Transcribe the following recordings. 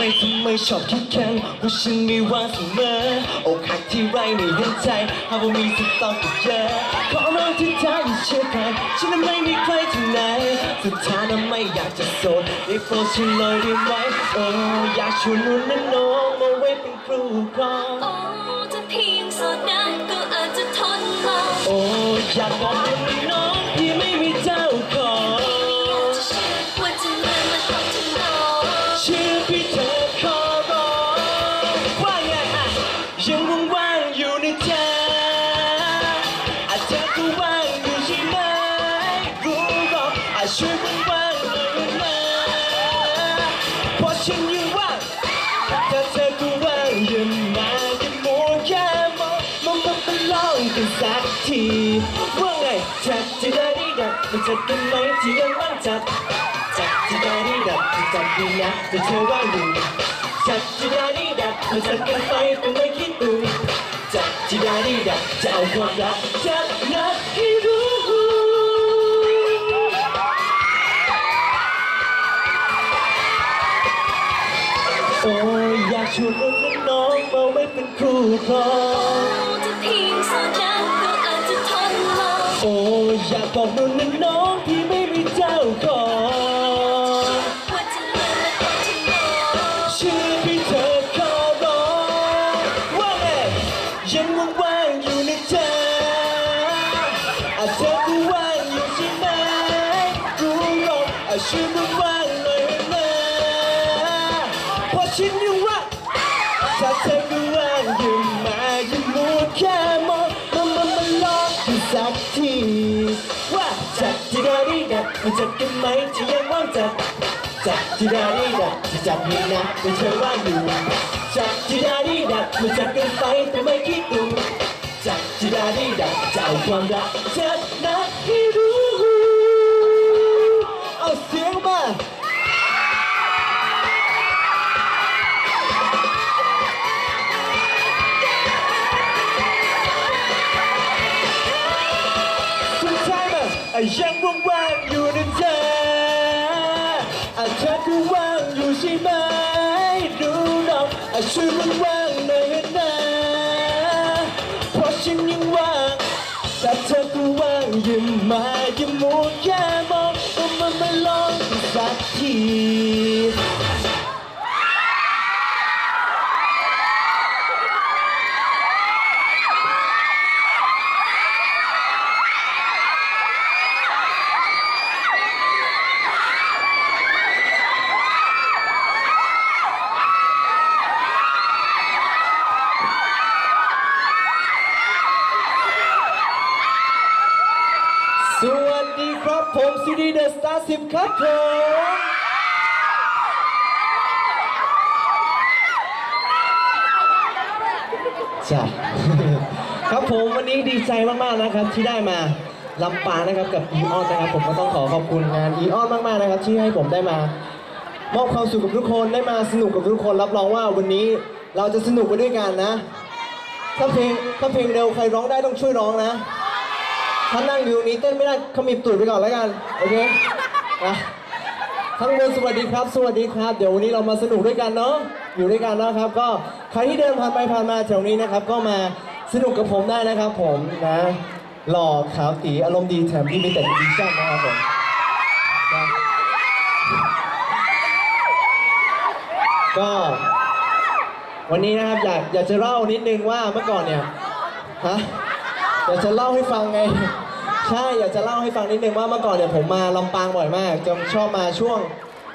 ไม่ชอบคิดแข่งว่าฉันมีวันเสมออกหักที่ไรไม่เห็นใจหากว่ามีสิทธิ์ต้องกับเยอะขอร้องที่เธออย่าเชื่อใครฉันนั้นไม่มีใครที่ไหนสุดท้ายนั้นไม่อยากจะโสดได้โปรดฉันเลยได้ไหมโอ้อยากชวนนุ่นและน้องมาไว้เป็นครูครองโอ้ถ้าเพียงโสดนั้นก็อาจจะทนรอโอ้อยากบอก มันจะกันไหมที่ยังว่างจัดจัดจิดาดีดับจะจัดดีนะจะเธอว่างอยู่จัดจิดาดีดับมาจัดกันไปแต่ไม่คิดดูจัดจิดาดีดับจะเอาความรักจัดนัดให้รู้โอ้ยอยากชวนน้องน้องมาไว้เป็นครูครอง อยากบอกน้องน้องที่ไม่มีเจ้าของว่าจะเหมือนมันของฉันหรอกชื่อพี่เธอขอร้องว่าไงยังว่างๆอยู่ในใจอาจเธอก็ว่างอยู่ใช่ไหมรู้หรอกอาจช่วยว่างๆหน่อยนะเพราะฉันยังว่างถ้าเธอ มันจัดกันไหมที่ยังว่างจัดจัดจิดาดีดักจะจัดให้นะไม่เชื่อว่าอยู่จัดจิดาดีดักมันจัดกันไปแต่ไม่คิดดูจัดจิดาดีดักจะเอาความรักจัดนัดให้รู้เอาเสียงมาสุดท้ายมันยังว่างๆ ช่ไหมดูหรอกอาช่วยว่างๆหน่อยนะเพราะฉันยังว่างแต่เธอก็ว่างยิ้มมายิ้มมุดแค่มอง ครับผมซีดีเดอะสตาร์สิบครับผมจ้ะครับผมวันนี้ดีใจมากๆนะครับที่ได้มาลำปางนะครับกับอีออนนะครับ ผมก็ต้องขอขอบคุณงานอีออนมากๆนะครับ ที่ให้ผมได้มามอบความสุขกับทุกคนได้มาสนุกกับทุกคนรับรองว่าวันนี้เราจะสนุกไปด้วยกันนะถ้าเพลงถ้าเพลงเร็วใครร้องได้ต้องช่วยร้องนะ ถ้านั่งอยู่นี้เต้นไม่ได้ขมิบตูดไปก่อนแล้วกัน โอเคนะทั้งหมดสวัสดีครับ สวัสดีครับ เดี๋ยววันนี้เรามาสนุกด้วยกันเนาะ อยู่ด้วยกันนะครับ ก็ใครที่เดินผ่านไปผ่านมาแถวนี้นะครับ ก็มาสนุกกับผมได้นะครับผมนะ หล่อขาวตีอารมณ์ดีแถมที่มีแต่ดีจังนะครับผมก็ วันนี้นะครับอยากอยากจะเล่านิดนึงว่าเมื่อก่อนเนี่ย ฮะ อยากจะเล่าให้ฟังไง ใช่อยากจะเล่าให้ฟังนิดนึงว่าเมื่อก่อนเนี่ยผมมาลำปางบ่อยมากจะชอบมาช่วง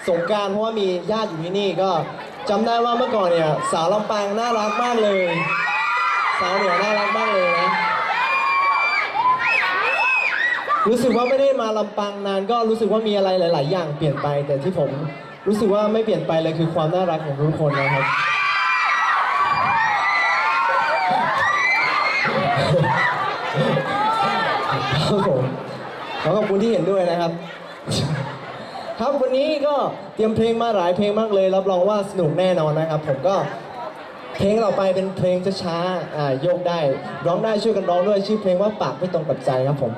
สงกรารเพราะว่ามีญาติอยู่ที่นี่ก็จำได้ว่าเมื่อก่อนเนี่ยสาวลำปางน่ารักมากเลย สาวเหนือน่ารักมากเลยนะรู้สึกว่าไม่ได้มาลำปางนานก็รู้สึกว่ามีอะไรหลาย ๆ อย่างเปลี่ยนไป แต่ที่ผมรู้สึกว่าไม่เปลี่ยนไปเลยคือความน่ารักของทุกคนนะครับ ครับผมขอขอบคุณที่เห็นด้วยนะครับ ครับวันนี้ก็เตรียมเพลงมาหลายเพลงมากเลย รับรองว่าสนุกแน่นอนนะครับ ผมก็เพลงต่อไปเป็นเพลงช้าๆอ่าโยกได้ ร้องได้ช่วยกันร้องด้วยชื่อเพลงว่าปากไม่ตรงกับใจครับผม